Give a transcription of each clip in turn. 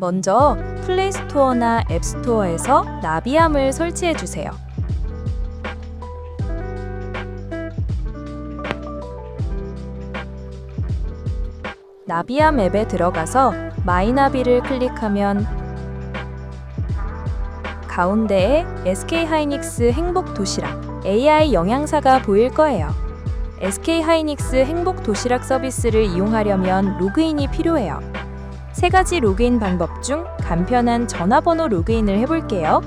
먼저 플레이스토어나 앱스토어에서 나비함을 설치해 주세요. 나비함 앱에 들어가서 마이나비를 클릭하면 가운데에 SK 하이닉스 행복 도시락 AI 영양사가 보일 거예요. SK 하이닉스 행복 도시락 서비스를 이용하려면 로그인이 필요해요. 세 가지 로그인 방법 중 간편한 전화번호 로그인을 해볼게요.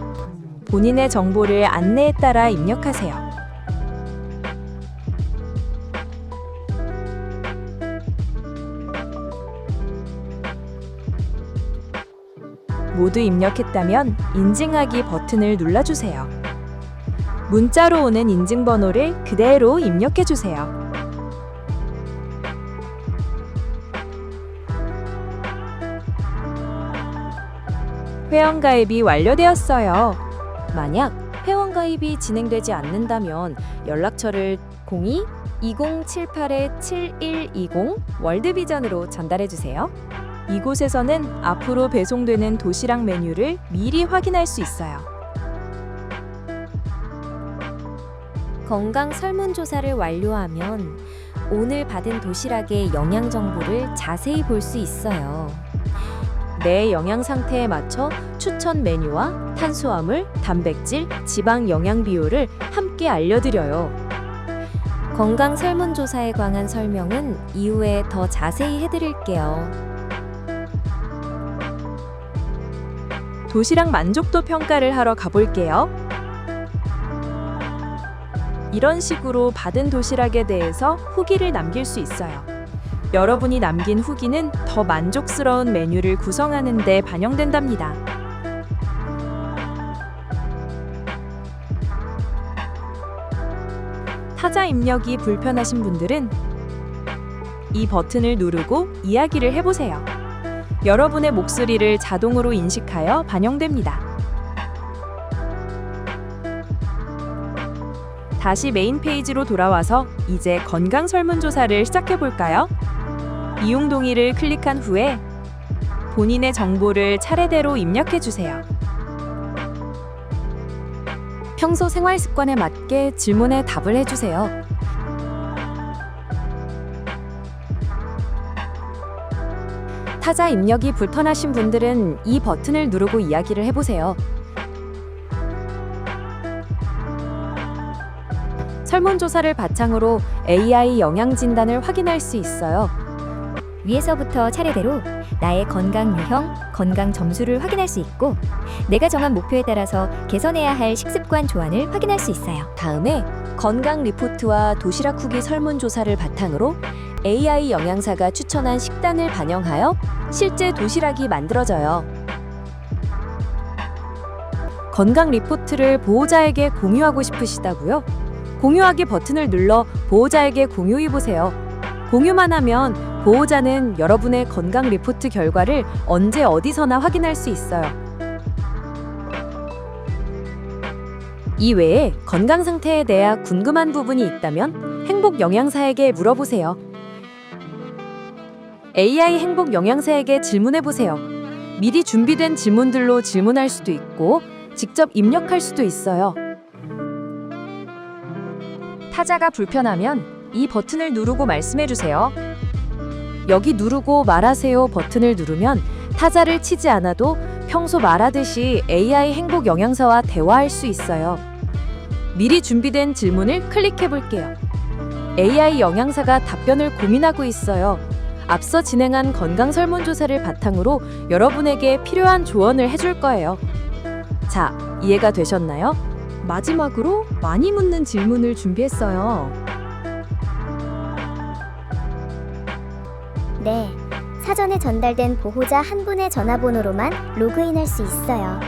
본인의 정보를 안내에 따라 입력하세요. 모두 입력했다면 인증하기 버튼을 눌러주세요. 문자로 오는 인증번호를 그대로 입력해주세요. 회원가입이 완료되었어요. 만약 회원가입이 진행되지 않는다면 연락처를 02-2078-7120 월드비전으로 전달해주세요. 이곳에서는 앞으로 배송되는 도시락 메뉴를 미리 확인할 수 있어요. 건강 설문조사를 완료하면 오늘 받은 도시락의 영양 정보를 자세히 볼 수 있어요. 내 영양 상태에 맞춰 추천 메뉴와 탄수화물, 단백질, 지방 영양 비율을 함께 알려드려요. 건강 설문조사에 관한 설명은 이후에 더 자세히 해드릴게요. 도시락 만족도 평가를 하러 가볼게요. 이런 식으로 받은 도시락에 대해서 후기를 남길 수 있어요. 여러분이 남긴 후기는 더 만족스러운 메뉴를 구성하는 데 반영된답니다. 타자 입력이 불편하신 분들은 이 버튼을 누르고 이야기를 해보세요. 여러분의 목소리를 자동으로 인식하여 반영됩니다. 다시 메인 페이지로 돌아와서 이제 건강 설문조사를 시작해 볼까요? 이용 동의를 클릭한 후에 본인의 정보를 차례대로 입력해 주세요. 평소 생활 습관에 맞게 질문에 답을 해 주세요. 타자 입력이 불편하신 분들은 이 버튼을 누르고 이야기를 해보세요. 설문조사를 바탕으로 AI 영양 진단을 확인할 수 있어요. 위에서부터 차례대로 나의 건강 유형, 건강 점수를 확인할 수 있고 내가 정한 목표에 따라서 개선해야 할 식습관 조언을 확인할 수 있어요. 다음에 건강 리포트와 도시락 후기 설문조사를 바탕으로 AI 영양사가 추천한 식단을 반영하여 실제 도시락이 만들어져요. 건강 리포트를 보호자에게 공유하고 싶으시다고요? 공유하기 버튼을 눌러 보호자에게 공유해 보세요. 공유만 하면 보호자는 여러분의 건강 리포트 결과를 언제 어디서나 확인할 수 있어요. 이 외에 건강 상태에 대해 궁금한 부분이 있다면 행복 영양사에게 물어보세요. AI 행복 영양사에게 질문해 보세요. 미리 준비된 질문들로 질문할 수도 있고 직접 입력할 수도 있어요. 타자가 불편하면 이 버튼을 누르고 말씀해 주세요. 여기 누르고 말하세요 버튼을 누르면 타자를 치지 않아도 평소 말하듯이 AI 행복 영양사와 대화할 수 있어요. 미리 준비된 질문을 클릭해 볼게요. AI 영양사가 답변을 고민하고 있어요. 앞서 진행한 건강 설문조사를 바탕으로 여러분에게 필요한 조언을 해줄 거예요. 자, 이해가 되셨나요? 마지막으로 많이 묻는 질문을 준비했어요. 네, 사전에 전달된 보호자 한 분의 전화번호로만 로그인할 수 있어요.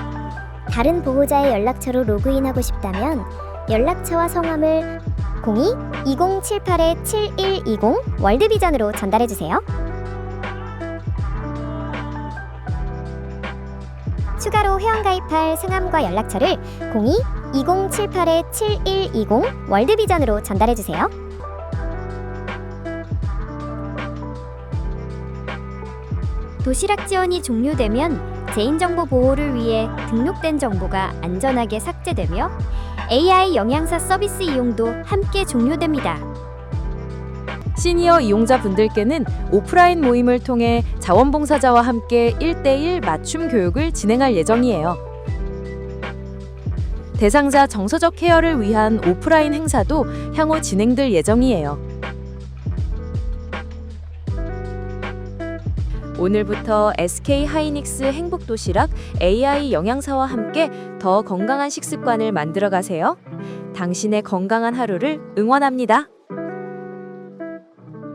다른 보호자의 연락처로 로그인하고 싶다면 연락처와 성함을 02-2078-7120 월드비전으로 전달해 주세요. 추가로 회원가입할 성함과 연락처를 02-2078-7120 월드비전으로 전달해 주세요. 도시락 지원이 종료되면 개인정보 보호를 위해 등록된 정보가 안전하게 삭제되며 AI 영양사 서비스 이용도 함께 종료됩니다. 시니어 이용자 분들께는 오프라인 모임을 통해 자원봉사자와 함께 1대1 맞춤 교육을 진행할 예정이에요. 대상자 정서적 케어를 위한 오프라인 행사도 향후 진행될 예정이에요. 오늘부터 SK 하이닉스 행복 도시락 AI 영양사와 함께 더 건강한 식습관을 만들어 가세요. 당신의 건강한 하루를 응원합니다.